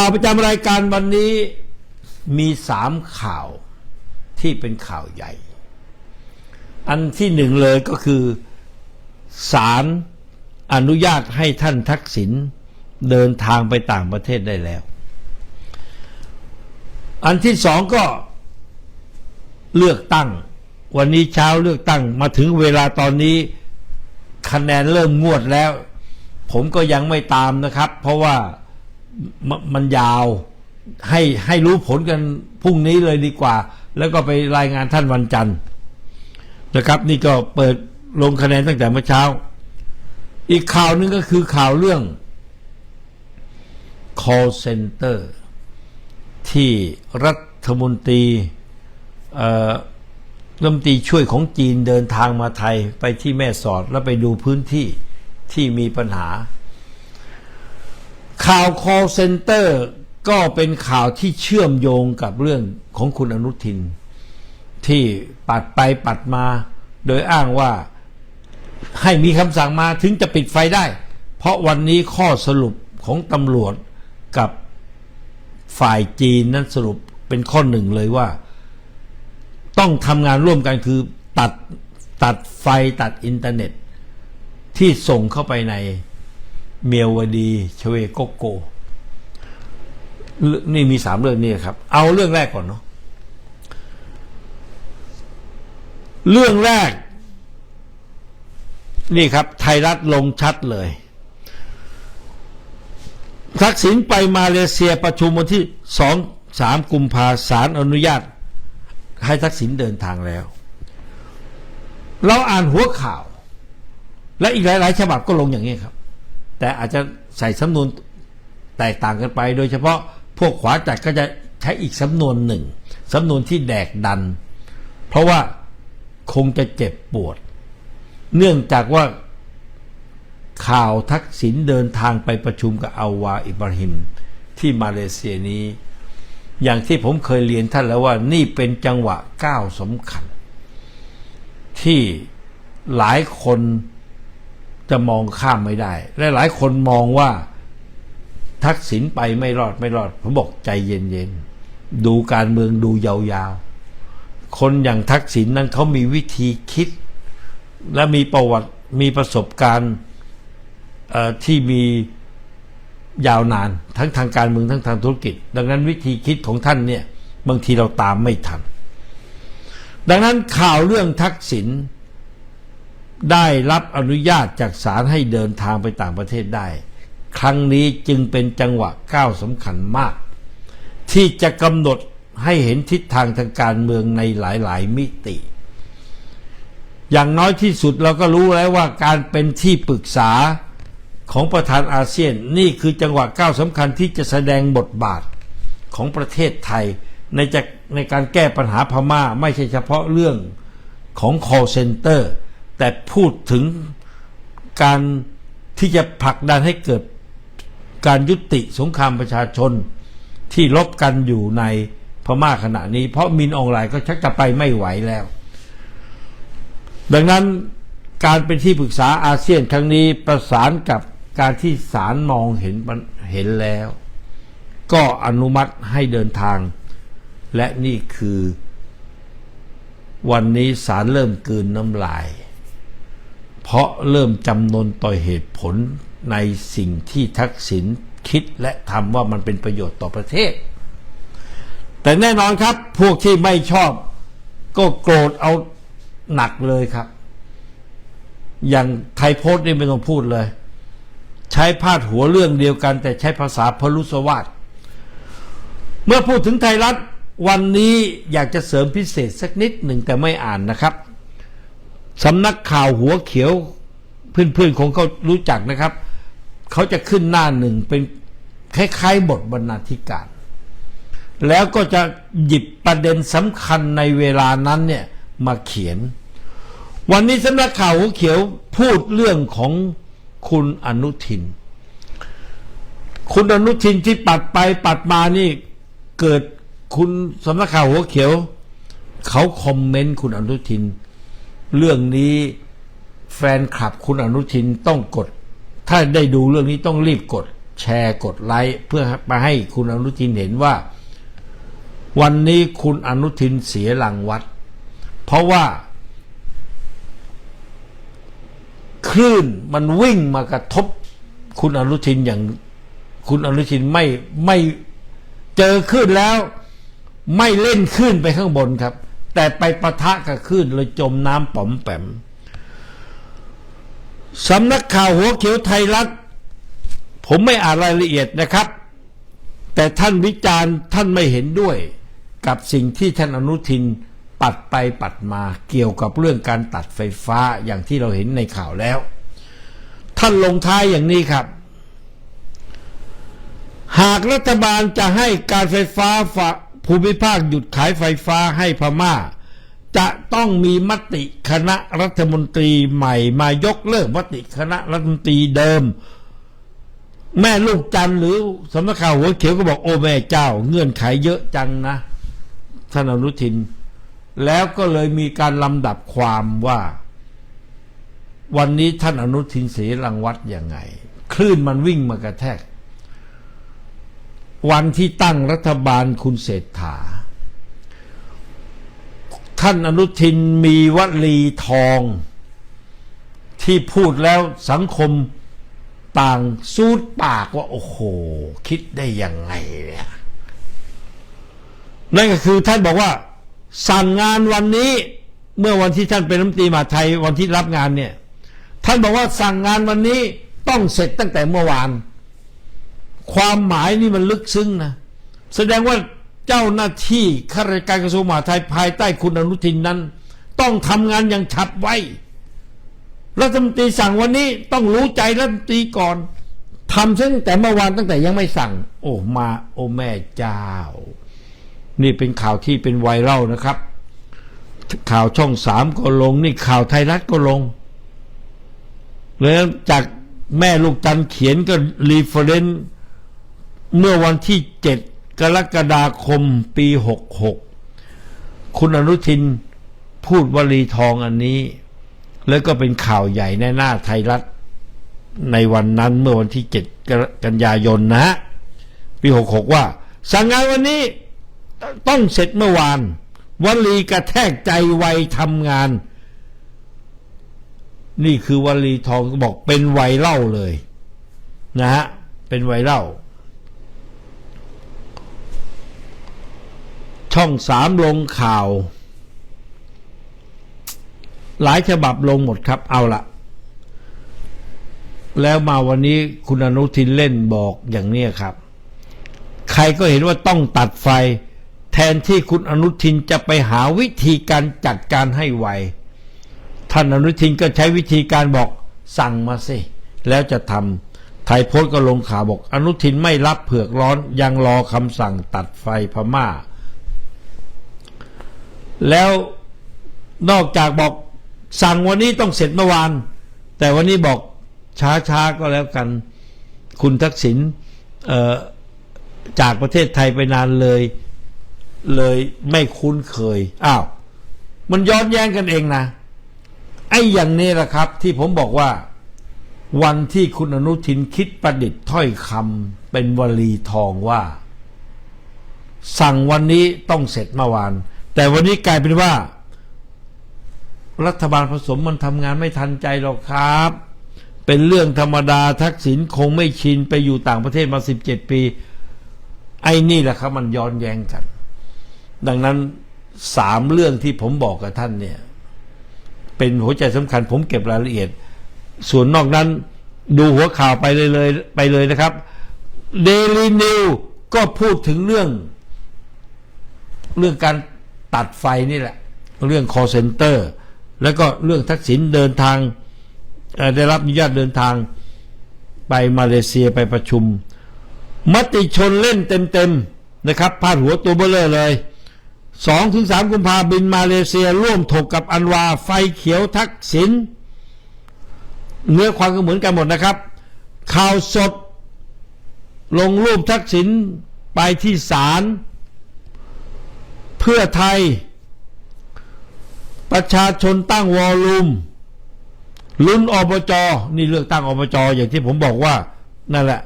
ข่าวประจำรายการวันนี้มีสามข่าวที่เป็นข่าวใหญ่ อันที่หนึ่งเลยก็คือศาลอนุญาตให้ท่านทักษิณเดินทางไปต่างประเทศได้แล้ว อันที่สองก็เลือกตั้ง วันนี้เช้าเลือกตั้งมาถึงเวลาตอนนี้คะแนนเริ่มงวดแล้ว ผมก็ยังไม่ตามนะครับ เพราะว่า มมันยาวให้ให้รู้ผลกันพรุ่งนี้เลยดีกว่า แล้วก็ไปรายงานท่านวันจันทร์นะครับ นี่ก็เปิดลงคะแนนตั้งแต่เมื่อเช้า อีกข่าวหนึงก็คือข่าวเรื่อง call center ที่รัฐมนตรีเอ่อรัฐมนตรีช่วยของจีนเดินทางมาไทยไปที่แม่สอดแล้วไปดูพื้นที่ที่มีปัญหา ข่าว call center ก็เป็นข่าวที่เชื่อมโยงกับเรื่องของคุณอนุทิน ที่ปัดไปปัดมา โดยอ้างว่าให้มีคำสั่งมาถึงจะปิดไฟได้ เพราะวันนี้ข้อสรุปของตำรวจกับฝ่ายจีนนั้นสรุปเป็นข้อหนึ่งเลยว่า ต้องทำงานร่วมกันคือตัดตัดไฟตัดอินเทอร์เน็ต ที่ส่งเข้าไปใน เมียวดีชเวโกโก นี่มีสามเรื่องนี้ครับ เอาเรื่องแรกก่อนเนาะเรื่องแรก นี่ครับ ไทยรัฐลงชัดเลยทักษิณไปมาเลเซียประชุมวันที่สองสามกุมภาสารอนุญาต ให้ทักษิณเดินทางแล้ว เราอ่านหัวข่าว และอีกหลาย ๆ ฉบับก็ลงอย่างนี้ครับ แต่อาจจะใส่สำนวนแตกต่างกันไป โดยเฉพาะพวกขวาจัดก็จะใช้อีกสำนวนหนึ่งสำนวนที่แดกดัน เพราะว่าคงจะเจ็บปวด เนื่องจากว่าข่าวทักษิณเดินทางไปประชุมกับอาวาอิบราฮิมที่มาเลเซียนี้ อย่างที่ผมเคยเรียนท่านแล้วว่านี่เป็นจังหวะก้าวสำคัญ ที่หลายคน จะมองข้ามไม่ได้ และหลายคนมองว่าทักษิณไปไม่รอดไม่รอด ผมบอกใจเย็นๆ ดูการเมืองดูยาวๆ คนอย่างทักษิณนั้นเขามีวิธีคิด และมีประวัติมีประสบการณ์ที่มียาวนาน ทั้งทางการเมืองทั้งทางธุรกิจ ดังนั้นวิธีคิดของท่านเนี่ย บางทีเราตามไม่ทัน ดังนั้นข่าวเรื่องทักษิณ ได้รับอนุญาตจากศาลให้เดินทางไปต่างประเทศได้ ครั้งนี้จึงเป็นจังหวะก้าวสำคัญมาก ที่จะกำหนดให้เห็นทิศทางทางการเมืองในหลายๆ มิติ อย่างน้อยที่สุดเราก็รู้แล้วว่าการเป็นที่ปรึกษาของประธานอาเซียนนี่คือจังหวะก้าวสำคัญที่จะแสดงบทบาทของประเทศไทย ในจะในการแก้ปัญหาพม่าไม่ใช่เฉพาะเรื่องของ call center แต่พูดถึงการที่จะผลักดันให้เกิดการยุติสงครามประชาชนที่ลบกันอยู่ในพม่าขณะนี้ เพราะมินออนไลน์ก็ชักจะไปไม่ไหวแล้ว ดังนั้นการเป็นที่ปรึกษาอาเซียนครั้งนี้ประสานกับการที่ศาลมองเห็นเห็นแล้ว ก็อนุมัติให้เดินทาง และนี่คือ วันนี้ศาลเริ่มกลืนน้ำลาย เพราะเริ่มจำนนต่อเหตุผลในสิ่งที่ทักษิณคิดและทำว่ามันเป็นประโยชน์ต่อประเทศ แต่แน่นอนครับ พวกที่ไม่ชอบ ก็โกรธเอาหนักเลยครับ อย่างไทยโพสต์นี่ไม่ต้องพูดเลย ใช้พาดหัวเรื่องเดียวกัน แต่ใช้ภาษาพลุสวาสเมื่อพูดถึงไทยรัฐวันนี้อยากจะเสริมพิเศษสักนิดหนึ่งแต่ไม่อ่านนะครับ สำนักข่าวหัวเขียว เพื่อนๆคงเขารู้จักนะครับ เขาจะขึ้นหน้าหนึ่งเป็นคล้ายๆบทบรรณาธิการ แล้วก็จะหยิบประเด็นสำคัญในเวลานั้นเนี่ยมาเขียน วันนี้สำนักข่าวหัวเขียวพูดเรื่องของคุณอนุทิน คุณอนุทินที่ปัดไปปัดมานี่เกิดคุณสำนักข่าวหัวเขียว เขาคอมเมนต์คุณอนุทิน เรื่องนี้แฟนคลับคุณอนุทินต้องกด ถ้าได้ดูเรื่องนี้ต้องรีบกด แชร์กดไลค์เพื่อมาให้คุณอนุทินเห็นว่า วันนี้คุณอนุทินเสียหลังวัด เพราะว่า คลื่นมันวิ่งมากระทบ คุณอนุทินอย่าง คุณอนุทินไม่ไม่เจอคลื่นแล้ว ไม่เล่นคลื่นไปข้างบนครับ แต่ไปปะทะกับคลื่นเลยจมน้ำป๋อมแปมสำนักข่าวหัวเขียวไทยรัฐ ผมไม่อ่านรายละเอียดนะครับ แต่ท่านวิจารณ์ท่านไม่เห็นด้วย กับสิ่งที่ท่านอนุทินปัดไปปัดมาเกี่ยวกับเรื่องการตัดไฟฟ้าอย่างที่เราเห็นในข่าวแล้ว ท่านลงท้ายอย่างนี้ครับ หากรัฐบาลจะให้การไฟฟ้าฝา ภูมิภาคหยุดขายไฟฟ้าให้พม่า จะต้องมีมติคณะรัฐมนตรีใหม่มายกเลิกมติคณะรัฐมนตรีเดิม แม่ลูกจันหรือสำนักข่าวหัวเขียวก็บอกโอ้แม่เจ้า เงื่อนไขเยอะจังนะท่านอนุทิน แล้วก็เลยมีการลำดับความว่า วันนี้ท่านอนุทินเสียรังวัดยังไง คลื่นมันวิ่งมากระแทก วันที่ตั้งรัฐบาลคุณเศรษฐา ท่านอนุทินมีวลีทอง ที่พูดแล้วสังคมต่างซูดปากว่า โอ้โห คิดได้ยังไงเนี่ยนั่นก็คือท่านบอกว่า สั่งงานวันนี้เมื่อวันที่ท่านเป็นรัฐมนตรีมหาไทยวันที่รับงานเนี่ย ท่านบอกว่าสั่งงานวันนี้ต้องเสร็จตั้งแต่เมื่อวาน ความหมายนี่มันลึกซึ้งนะแสดงว่าเจ้าหน้าที่ข้าราชการกระทรวงมหาดไทยภายใต้คุณอนุทินนั้น ต้องทำงานอย่างฉับไวรัฐมนตรีสั่งวันนี้ต้องรู้ใจรัฐมนตรีก่อนทำตั้งแต่เมื่อวานตั้งแต่ยังไม่สั่ง โอ้มาโอ้แม่เจ้า นี่เป็นข่าวที่เป็นไวรัลนะครับ ข่าวช่องสามก็ลง นี่ข่าวไทยรัฐก็ลง แล้วจากแม่ลูกจันเขียนก็รีเฟรนซ์ เมื่อวันที่เจ็ดกรกฎาคมปีหกหกคุณอนุทินพูดวลีทองอันนี้ แล้วก็เป็นข่าวใหญ่ในหน้าไทยรัฐ ในวันนั้นเมื่อวันที่ 7 กันยายนนะฮะปี 66 ว่า สั่งงานวันนี้ต้องเสร็จเมื่อวานวลีกระแทกใจไวทำงาน นี่คือวลีทองก็บอกเป็นไวเล่าเลย นะฮะ เป็นไวเล่า ช่องสามลงข่าว หลายฉบับลงหมดครับ เอาละแล้วมาวันนี้คุณอนุทินเล่นบอกอย่างนี้ครับ ใครก็เห็นว่าต้องตัดไฟ แทนที่คุณอนุทินจะไปหาวิธีการจัดการให้ไวท่านอนุทินก็ใช้วิธีการบอกสั่งมาสิ แล้วจะทำไทยโพสต์ก็ลงข่าวบอก อนุทินไม่รับเผือกร้อนยังรอคำสั่งตัดไฟพม่า แล้วนอกจากบอกสั่งวันนี้ต้องเสร็จเมื่อวาน แต่วันนี้บอกช้าๆก็แล้วกัน คุณทักษิณจากประเทศไทยไปนานเลย เลยไม่คุ้นเคยอ้าวมันย้อนแย้งกันเองนะ ไอ้อย่างนี้แหละครับ ที่ผมบอกว่า วันที่คุณอนุทินคิดประดิษฐ์ถ้อยคำเป็นวลีทองว่า สั่งวันนี้ต้องเสร็จเมื่อวาน แต่วันนี้กลายเป็นว่า รัฐบาลผสมมันทำงานไม่ทันใจหรอกครับ เป็นเรื่องธรรมดาทักษิณคงไม่ชินไปอยู่ต่างประเทศมาสิบเจ็ดปี ไอ้นี่แหละครับ มันย้อนแย้งกัน ดังนั้นสามเรื่องที่ผมบอกกับท่านเนี่ย เป็นหัวใจสำคัญ ผมเก็บรายละเอียด ส่วนนอกนั้น ดูหัวข่าวไปเลยเลยไปเลยนะครับเดลีนิวก็พูดถึงเรื่อง เรื่องการ ตัดไฟนี่แหละ เรื่อง call center แล้วก็เรื่องทักษิณเดินทางได้รับอนุญาตเดินทางไปมาเลเซียไปประชุม มติชนเล่นเต็มๆนะครับพาดหัวตัวเบลเลอร์เลยสองถึงสามกุมภาบินมาเลเซีย ร่วมถกกับอันวา ไฟเขียวทักษิณเนื้อความก็เหมือนกันหมดนะครับ ข่าวสด ลงรูปทักษิณไปที่ศาล เพื่อไทย ประชาชนตั้งวอลลุ่มลุ้นอบจนี่เลือกตั้งอบจอย่างที่ผมบอกว่า นั่นแหละ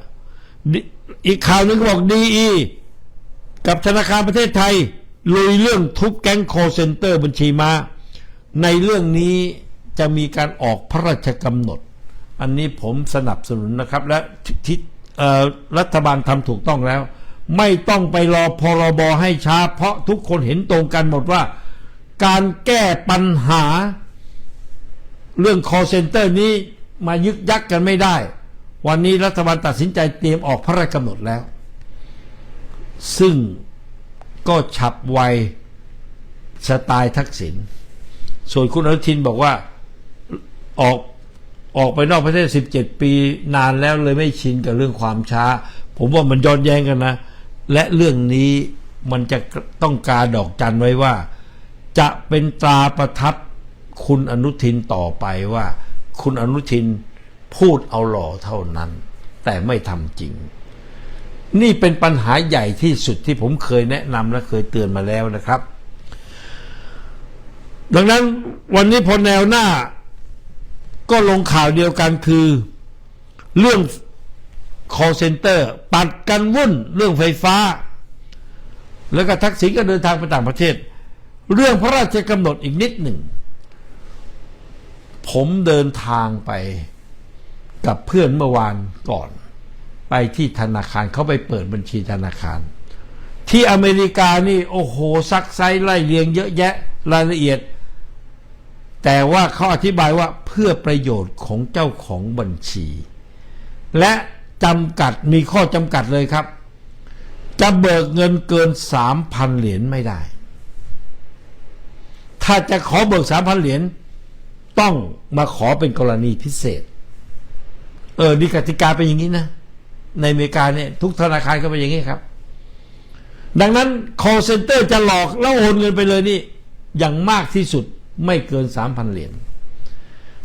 อีกข่าวหนึ่งบอกดีอีกับธนาคารประเทศไทย ลุยเรื่องทุบแก๊งคอเซ็นเตอร์บัญชีมาในเรื่องนี้จะมีการออกพระราชกำหนด อันนี้ผมสนับสนุนนะครับ และที่เอ่อรัฐบาลทำถูกต้องแล้ว ไม่ต้องไปรอพรบให้ช้า เพราะทุกคนเห็นตรงกันหมดว่า การแก้ปัญหา เรื่อง call center นี้มายึกยักกันไม่ได้ วันนี้รัฐบาลตัดสินใจเตรียมออกพระราชกำหนดแล้ว ซึ่งก็ฉับไวสไตล์ทักษิณส่วนคุณอนุทินบอกว่าออกออกไปนอกประเทศ 17 ปีนานแล้วเลยไม่ชินกับเรื่องความช้า ผมว่ามันย้อนแย้งกันนะ และเรื่องนี้มันจะต้องการดอกจันไว้ว่า จะเป็นตราประทับคุณอนุทินต่อไปว่า คุณอนุทินพูดเอาหล่อเท่านั้น แต่ไม่ทำจริง นี่เป็นปัญหาใหญ่ที่สุดที่ผมเคยแนะนำและเคยเตือนมาแล้วนะครับ ดังนั้นวันนี้พอแนวหน้า ก็ลงข่าวเดียวกันคือ เรื่อง call center ปัดกันวุ่นเรื่องไฟฟ้า แล้วก็ทักษิณก็เดินทางไปต่างประเทศ เรื่องพระราชกำหนดอีกนิดหนึ่ง ผมเดินทางไปกับเพื่อนเมื่อวานก่อน ไปที่ธนาคารเขาไปเปิดบัญชีธนาคาร ที่อเมริกานี่โอ้โหซักไซไล่เรียงเยอะแยะรายละเอียด แต่ว่าเขาอธิบายว่าเพื่อประโยชน์ของเจ้าของบัญชี และ จำกัดมีข้อจำกัดเลยครับ จะเบิกเงินเกินสามพันเหรียญไม่ได้ ถ้าจะขอเบิกสามพันเหรียญต้องมาขอเป็นกรณีพิเศษ เออนี่กติกาเป็นอย่างนี้นะ ในอเมริกาเนี่ยทุกธนาคารก็เป็นอย่างนี้ครับ ดังนั้น call center จะหลอกแล้วโอนเงินไปเลยนี่ อย่างมากที่สุดไม่เกินสามพันเหรียญ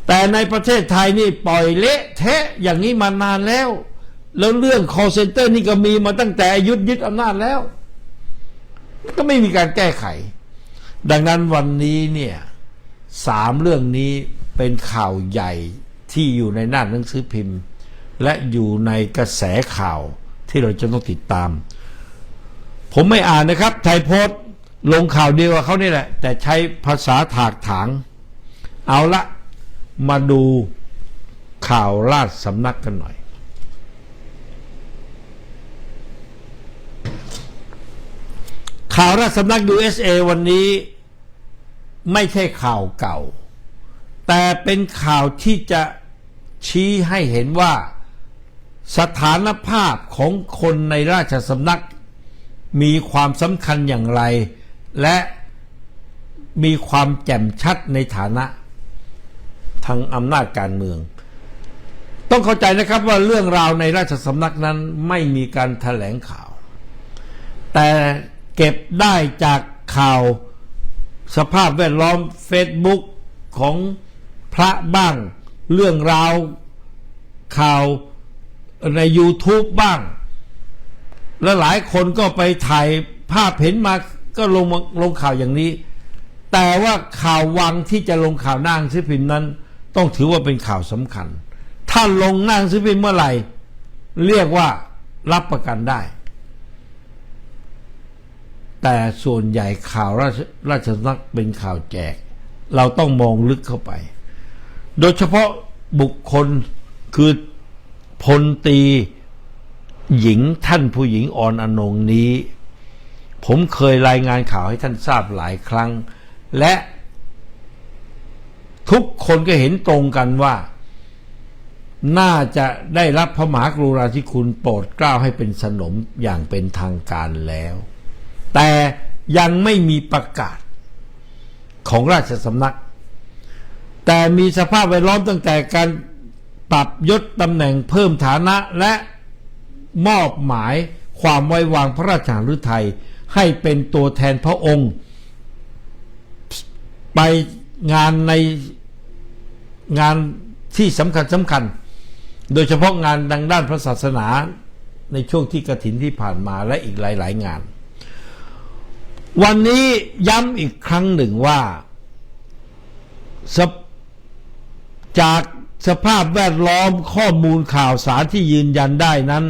แต่ในประเทศไทยนี่ปล่อยเละเทะอย่างนี้มานานแล้ว แล้วเรื่อง call center นี่ก็มีมาตั้งแต่อายุทธยึดอำนาจแล้วก็ไม่มีการแก้ไข ดังนั้นวันนี้เนี่ยสามเรื่องนี้เป็นข่าวใหญ่ที่อยู่ในหน้าหนังสือพิมพ์ และอยู่ในกระแสข่าวที่เราจะต้องติดตาม ผมไม่อ่านนะครับ ไทยโพสต์ลงข่าวเดียวกับเขานี่แหละ แต่ใช้ภาษาถากถาง เอาละมาดูข่าวราชสำนักกันหน่อย ข่าวราชสำนัก USA วันนี้ไม่ใช่ข่าวเก่า แต่เป็นข่าวที่จะชี้ให้เห็นว่าสถานภาพของคนในราชสำนัก มีความสำคัญอย่างไร และมีความแจ่มชัดในฐานะ ทางอำนาจการเมือง ต้องเข้าใจนะครับว่าเรื่องราวในราชสำนักนั้นไม่มีการแถลงข่าว แต่ เก็บได้จากข่าวสภาพแวดล้อม Facebook ของพระบ้าง เรื่องราวข่าวใน YouTube บ้าง และหลายคนก็ไปถ่ายภาพเห็นมาก็ลงลงข่าวอย่างนี้ แต่ว่าข่าววังที่จะลงข่าวหน้าหนังสือพิมพ์นั้น ต้องถือว่าเป็นข่าวสำคัญ ถ้าลงหน้าหนังสือพิมพ์เมื่อไหร่ เรียกว่ารับประกันได้ แต่ส่วนใหญ่ข่าวราชราชสนักเป็นข่าวแจก เราต้องมองลึกเข้าไป โดยเฉพาะบุคคลคือพลตีหญิงท่านผู้หญิงอ่อนอนงนี้ ผมเคยรายงานข่าวให้ท่านทราบหลายครั้ง และทุกคนก็เห็นตรงกันว่า น่าจะได้รับพระมหากรุณาธิคุณโปรดเกล้าให้เป็นสนมอย่างเป็นทางการแล้ว แต่ยังไม่มีประกาศของราชสำนัก แต่มีสภาพแวดล้อมตั้งแต่การปรับยศตำแหน่งเพิ่มฐานะและมอบหมายความไว้วางพระราชาฤทัยให้เป็นตัวแทนพระองค์ ไปงานในงานที่สำคัญสำคัญ โดยเฉพาะงานดังด้านพระศาสนาในช่วงที่กระถินที่ผ่านมาและอีกหลาย ๆ งาน วันนี้ย้ำอีกครั้งหนึ่งว่า จากสภาพแวดล้อมข้อมูลข่าวสารที่ยืนยันได้นั้น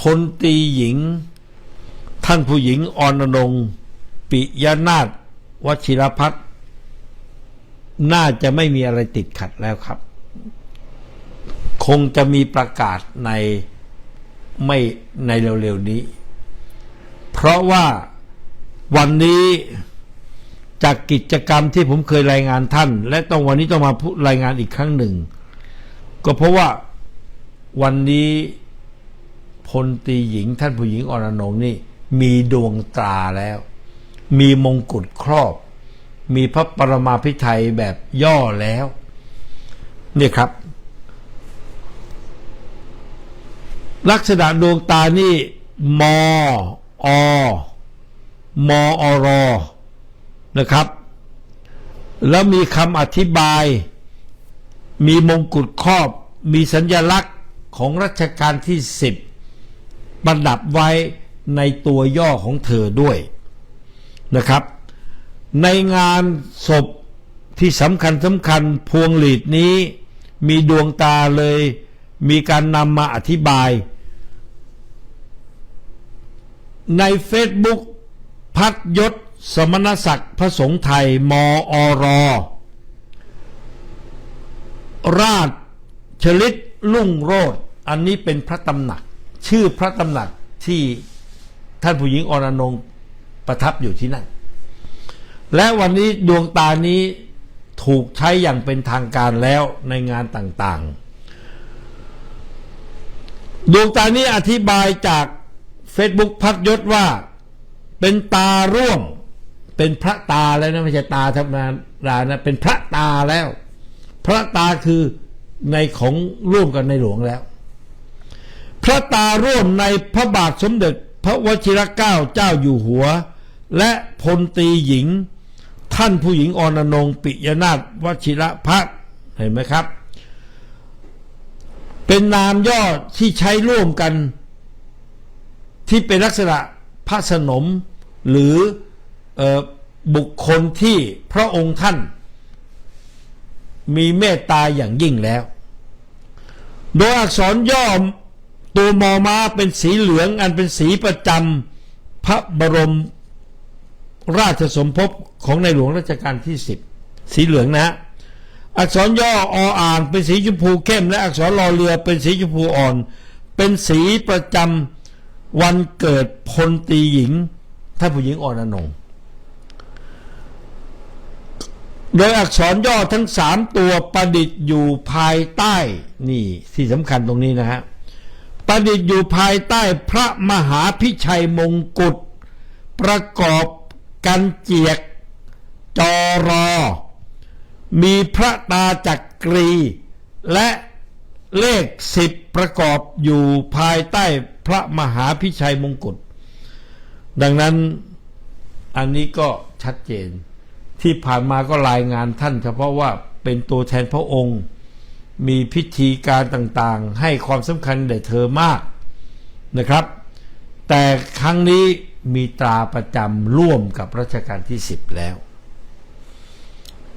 พลตีหญิง ท่านผู้หญิงออนนงปิยนาฏวชิรพัฒน่าจะไม่มีอะไรติดขัดแล้วครับ คงจะมีประกาศใน ไม่ในเร็วๆนี้ เพราะว่าวันนี้จากกิจกรรมที่ผมเคยรายงานท่าน และต้องวันนี้ต้องมาพูดรายงานอีกครั้งหนึ่ง ก็เพราะว่าวันนี้พลตีหญิงท่านผู้หญิงอรนงค์นี่ มีดวงตราแล้ว มีมงกุฎครอบ มีพระปรมาภิไธยแบบย่อแล้ว นี่ครับ ลักษณะดวงตานี่มออมออรอนะครับ แล้วมีคำอธิบาย มีมงกุฎครอบ มีสัญญลักษณ์ของรัชกาลที่สิบประดับไว้ในตัวย่อของเธอด้วยนะครับ ในงานศพที่สำคัญสำคัญพวงหลีดนี้ มีดวงตาเลย มีการนำมาอธิบาย ใน Facebook พัดยศ สมณศักดิ์พระสงฆ์ไทย มอรราชชลิตลุ่งโรดอันนี้เป็นพระตำหนัก ชื่อพระตำหนักที่ท่านผู้หญิงอรนงประทับอยู่ที่นั่น และวันนี้ดวงตานี้ถูกใช้อย่างเป็นทางการแล้วในงานต่างๆ ดวงตานี้อธิบายจาก Facebook พักยศว่า เป็นตาร่วงเป็นพระตาแล้วนะไม่ใช่ตาธรรมดานะเป็นพระตาแล้ว พระตาคือในของร่วมกันในหลวงแล้ว พระตาร่วมในพระบาทสมเด็จ พระวชิรเกล้าเจ้าอยู่หัว และพลตีหญิง ท่านผู้หญิงอรนงค์ปิยนาถวชิระพัฒน์เห็นไหมครับ เป็นนามย่อที่ใช้ร่วมกัน ที่เป็นลักษณะพระสนมหรืออบุคคลที่พระองค์ท่าน มีเมตตาอย่างยิ่งแล้ว โดยอักษรย่อตัวมอมาเป็นสีเหลืองอันเป็นสีประจำพระบรมราชสมภพของในหลวงรัชกาลที่สิบสีเหลืองนะฮะอักษรย่อออ่างเป็นสีชมพูเข้ม และอักษรรอเรือเป็นสีชมพูอ่อน เป็นสีประจำ วันเกิดพลตีหญิงท่านผู้หญิงอ่อนอนงโดยอักษรย่อทั้งสามตัวประดิษฐ์อยู่ภายใต้นี่ที่สำคัญตรงนี้นะฮะประดิษฐ์อยู่ภายใต้พระมหาพิชัยมงกุฎประกอบกันเจียกจอรอ มีพระตาจักรี และเลขสิบประกอบอยู่ภายใต้ พระมหาพิชัยมงกุฎดังนั้นอันนี้ก็ชัดเจน ที่ผ่านมาก็รายงานท่าน เฉพาะว่าเป็นตัวแทนพระองค์ มีพิธีการต่างๆ ให้ความสำคัญแด่เธอมากนะครับ แต่ครั้งนี้มีตราประจำร่วมกับรัชกาลที่สิบแล้ว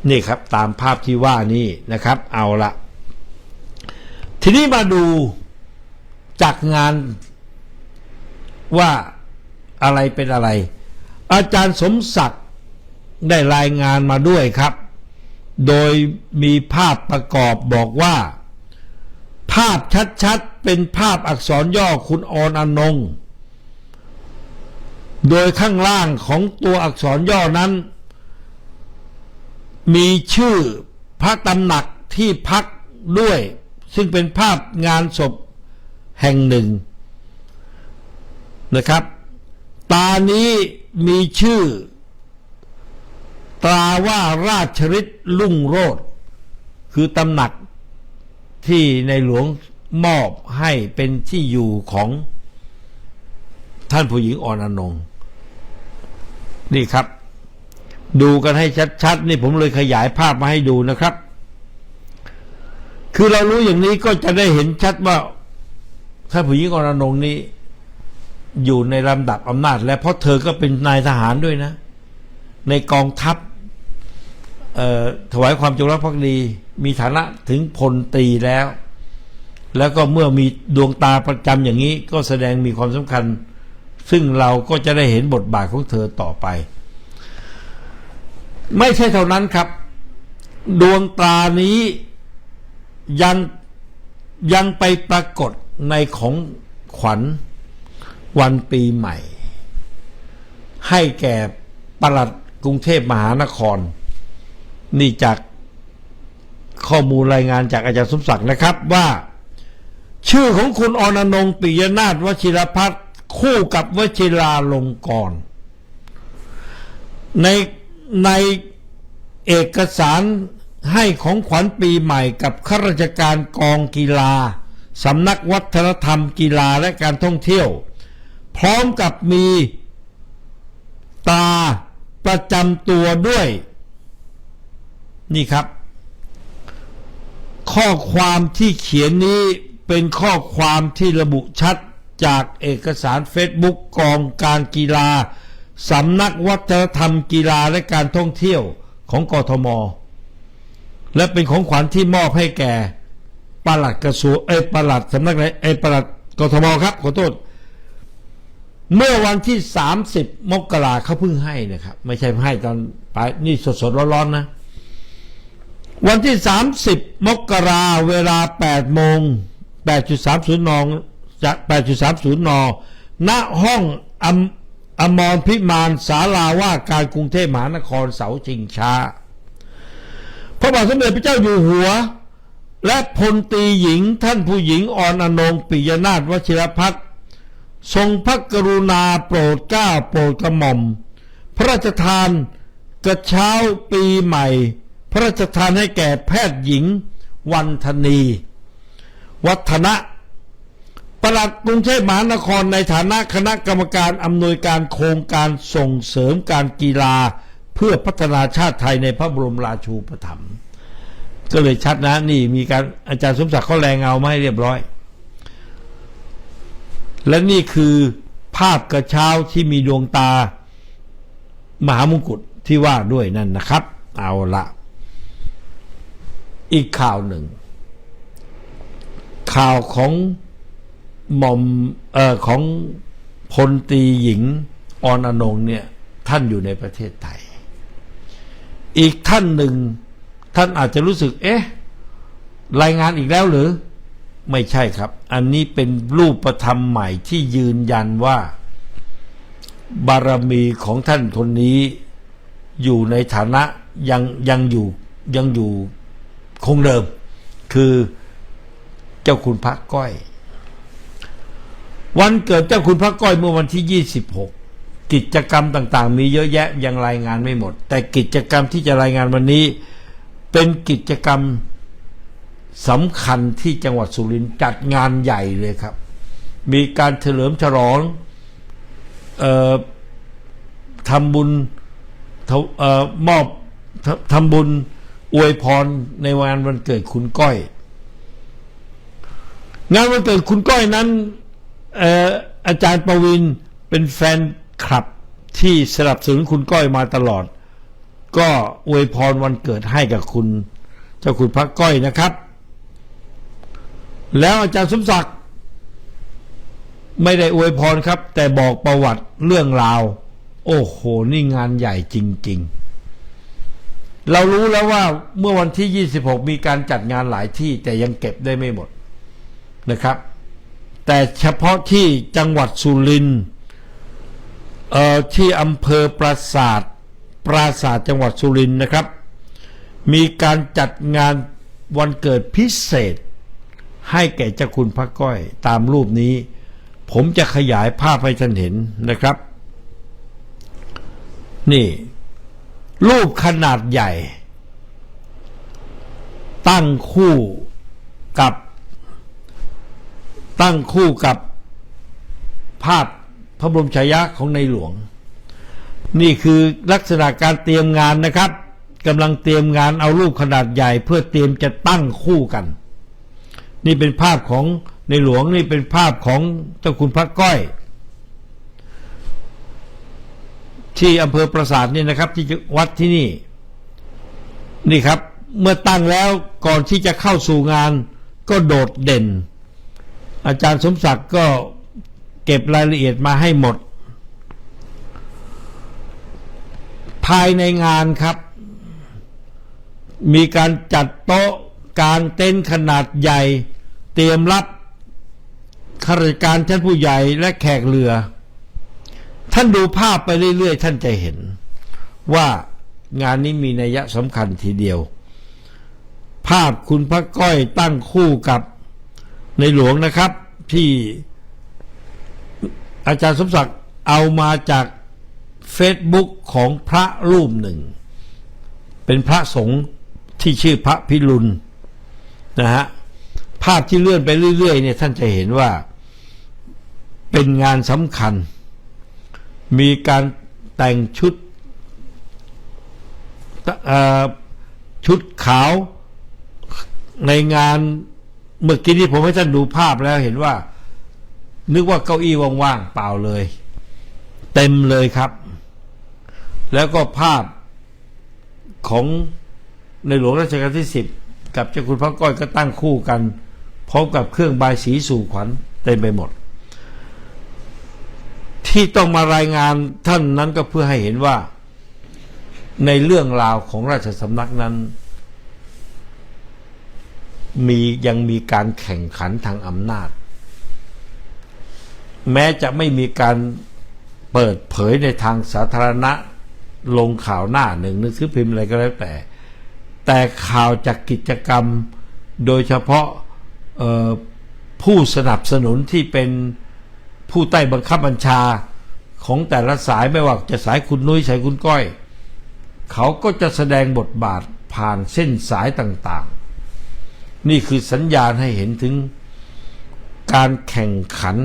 นี่ครับตามภาพที่ว่านี่นะครับ เอาละทีนี้มาดูจากงาน ว่าอะไรเป็นอะไร อาจารย์สมศักดิ์ได้รายงานมาด้วยครับ โดยมีภาพประกอบบอกว่า ภาพชัดๆ เป็นภาพอักษรย่อคุณออนอนง โดยข้างล่างของตัวอักษรย่อนั้น มีชื่อพระตำหนักที่พักด้วย ซึ่งเป็นภาพงานศพแห่งหนึ่ง นะครับ ตานี้มีชื่อ ตราว่าราชฤทธิ์ลุ่งโรดคือตำหนักที่ในหลวงมอบให้เป็นที่อยู่ของท่านผู้หญิงออนอนง นี่ครับ ดูกันให้ชัดๆ นี่ผมเลยขยายภาพมาให้ดูนะครับ คือเรารู้อย่างนี้ก็จะได้เห็นชัดว่าท่านผู้หญิงออนอนงนี้ อยู่ในลำดับอำนาจ และเพราะเธอก็เป็นนายทหารด้วยนะ ในกองทัพถวายความจงรักภักดี มีฐานะถึงพลตรีแล้ว แล้วก็เมื่อมีดวงตาประจำอย่างนี้ก็แสดงมีความสำคัญ ซึ่งเราก็จะได้เห็นบทบาทของเธอต่อไป ไม่ใช่เท่านั้นครับ ดวงตานี้ยังยังไปปรากฏในของขวัญ วันปีใหม่ ให้แก่ปลัดกรุงเทพมหานคร นี่จากข้อมูลรายงานจากอาจารย์สมศักดิ์นะครับว่า ชื่อของคุณอนันงค์ปิยนาถวชิรพัฒน์คู่กับวชิราลงกรณในในเอกสารให้ของขวัญปีใหม่กับข้าราชการกองกีฬาสำนักวัฒนธรรมกีฬาและการท่องเที่ยว พร้อมกับมีตาประจำตัวด้วย นี่ครับ ข้อความที่เขียนนี้เป็นข้อความที่ระบุชัดจากเอกสารเฟซบุ๊กกองการกีฬาสำนักวัฒนธรรมกีฬาและการท่องเที่ยวของกทม และเป็นของขวัญที่มอบให้แก่ปลัดกระทรวงเอ้ปลัดสำนักไหนเอ้ปลัดกทมครับขอโทษ เมื่อวันที่ 30 มกราเขาเพิ่งให้นะครับ ไม่ใช่ให้ตอนไปนี่สดๆร้อนๆนะ วันที่ 30 มกราเวลา8โมง8.30 นจาก8.30 น ณ ห้องอมอมรพิมานศาลาว่าการกรุงเทพมหานครเสาชิงช้า พระบาทสมเด็จพระเจ้าอยู่หัว และพลตีหญิงท่านผู้หญิงอ่อนอนงปิยนาถวชิรพัฒน์ ทรงพระกรุณาโปรดเกล้าโปรดกระหม่อม พระราชทานกระเช้าปีใหม่ พระราชทานให้แก่แพทย์หญิง วันธนี วัฒนะปลัดกรุงเทพมหานครในฐานะคณะกรรมการอำนวยการโครงการส่งเสริมการกีฬา เพื่อพัฒนาชาติไทยในพระบรมราชูปถัมภ์ก็เลยชัดนะนี่มีการอาจารย์สมศักดิ์เขาแรงเงามาให้เรียบร้อย และนี่คือภาพกระเช้าที่มีดวงตา มหามงกุฎที่ว่าด้วยนั่นนะครับ เอาละอีกข่าวหนึ่ง ข่าวของหม่อมเอ่อของพลตีหญิงออนอนงเนี่ย ท่านอยู่ในประเทศไทย อีกท่านหนึ่ง ท่านอาจจะรู้สึก เอ๊ะ รายงานอีกแล้วหรือ ไม่ใช่ครับ อันนี้เป็นรูปธรรมใหม่ที่ยืนยันว่า บารมีของท่านคนนี้ อยู่ในฐานะยังยังอยู่ยังอยู่คงเดิม คือเจ้าคุณพระก้อย วันเกิดเจ้าคุณพระก้อยเมื่อวันที่ 26กิจกรรมต่างๆ มีเยอะแยะยังรายงานไม่หมด แต่กิจกรรมที่จะรายงานวันนี้ เป็นกิจกรรม สำคัญที่จังหวัดสุรินทร์จัดงานใหญ่เลยครับ มีการเฉลิมฉลองออทำบุญออมอบทำบุญอวยพรในวันวันเกิดคุณก้อย งานวันเกิดคุณก้อยนั้นอออาจารย์ประวินเป็นแฟนคลับที่สนับสนุนคุณก้อยมาตลอด ก็อวยพรวันเกิดให้กับคุณ เจ้าคุณพระก้อยนะครับ แล้วอาจารย์สมศักดิ์ไม่ได้อวยพรครับ แต่บอกประวัติเรื่องราว โอ้โห นี่งานใหญ่จริง ๆ เรารู้แล้วว่าเมื่อวันที่ 26 มีการจัดงานหลายที่แต่ยังเก็บได้ไม่หมดนะครับ แต่เฉพาะที่จังหวัดสุรินทร์เอ่อที่อำเภอปราสาทปราสาทจังหวัดสุรินทร์นะครับ มีการจัดงานวันเกิดพิเศษ ให้แก่เจ้าคุณพระก้อยตามรูปนี้ ผมจะขยายภาพให้ท่านเห็นนะครับ นี่ รูปขนาดใหญ่ ตั้งคู่กับ ตั้งคู่กับภาพพระบรมฉายาของในหลวง นี่คือลักษณะการเตรียมงานนะครับกำลังเตรียมงานเอารูปขนาดใหญ่ เพื่อเตรียมจะตั้งคู่กัน นี่เป็นภาพของในหลวงนี่เป็นภาพของเจ้าคุณพระก้อย ที่อำเภอปราสาทนี่นะครับ ที่วัดที่นี่ นี่ครับ เมื่อตั้งแล้วก่อนที่จะเข้าสู่งาน ก็โดดเด่น อาจารย์สมศักดิ์ก็เก็บรายละเอียดมาให้หมด ภายในงานครับ มีการจัดโต๊ะ กางเต็นท์ขนาดใหญ่ เตรียมรับข้าราชการชั้นผู้ใหญ่และแขกเรือ ท่านดูภาพไปเรื่อยๆ ท่านจะเห็น ว่างานนี้มีนัยสำคัญทีเดียว ภาพคุณพระก้อยตั้งคู่กับในหลวงนะครับ ที่อาจารย์สมศักดิ์เอามาจากเฟซบุ๊กของพระรูปหนึ่ง เป็นพระสงฆ์ที่ชื่อพระพิรุณ นะฮะภาพที่เลื่อนไปเรื่อยๆเนี่ยท่านจะเห็นว่าเป็นงานสำคัญ มีการแต่งชุดชุดขาวในงานเมื่อกี้ที่ผมให้ท่านดูภาพแล้วเห็นว่า นึกว่าเก้าอี้ว่างๆเปล่าเลย เต็มเลยครับ แล้วก็ภาพของในหลวงรัชกาลที่สิบ กับเจ้าคุณพระก้อยก็ตั้งคู่กันพร้อมกับเครื่องบายสีสู่ขวัญเต็มไปหมด ที่ต้องมารายงานท่านนั้นก็เพื่อให้เห็นว่า ในเรื่องราวของราชสำนักนั้น มียังมีการแข่งขันทางอำนาจ แม้จะไม่มีการเปิดเผยในทางสาธารณะลงข่าวหน้าหนึ่งหนังสือพิมพ์อะไรก็แล้วแต่ แต่ข่าวจากกิจกรรมโดยเฉพาะผู้สนับสนุนที่เป็นผู้ใต้บังคับบัญชาของแต่ละสายไม่ว่าจะสายคุณนุ้ยสายคุณก้อย เขาก็จะแสดงบทบาทผ่านเส้นสายต่างๆ นี่คือสัญญาณให้เห็นถึงการแข่งขัน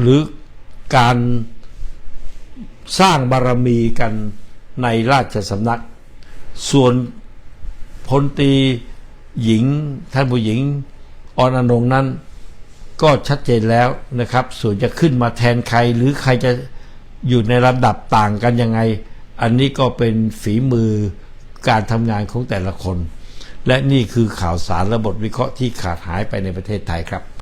หรือการสร้างบารมีกันในราชสำนัก ส่วน พลตีหญิงท่านผู้หญิงออนอนงนั้น ก็ชัดเจนแล้วนะครับ ส่วนจะขึ้นมาแทนใครหรือใครจะอยู่ในระดับต่างกันยังไง อันนี้ก็เป็นฝีมือการทำงานของแต่ละคน และนี่คือข่าวสารระบบวิเคราะห์ที่ขาดหายไปในประเทศไทยครับ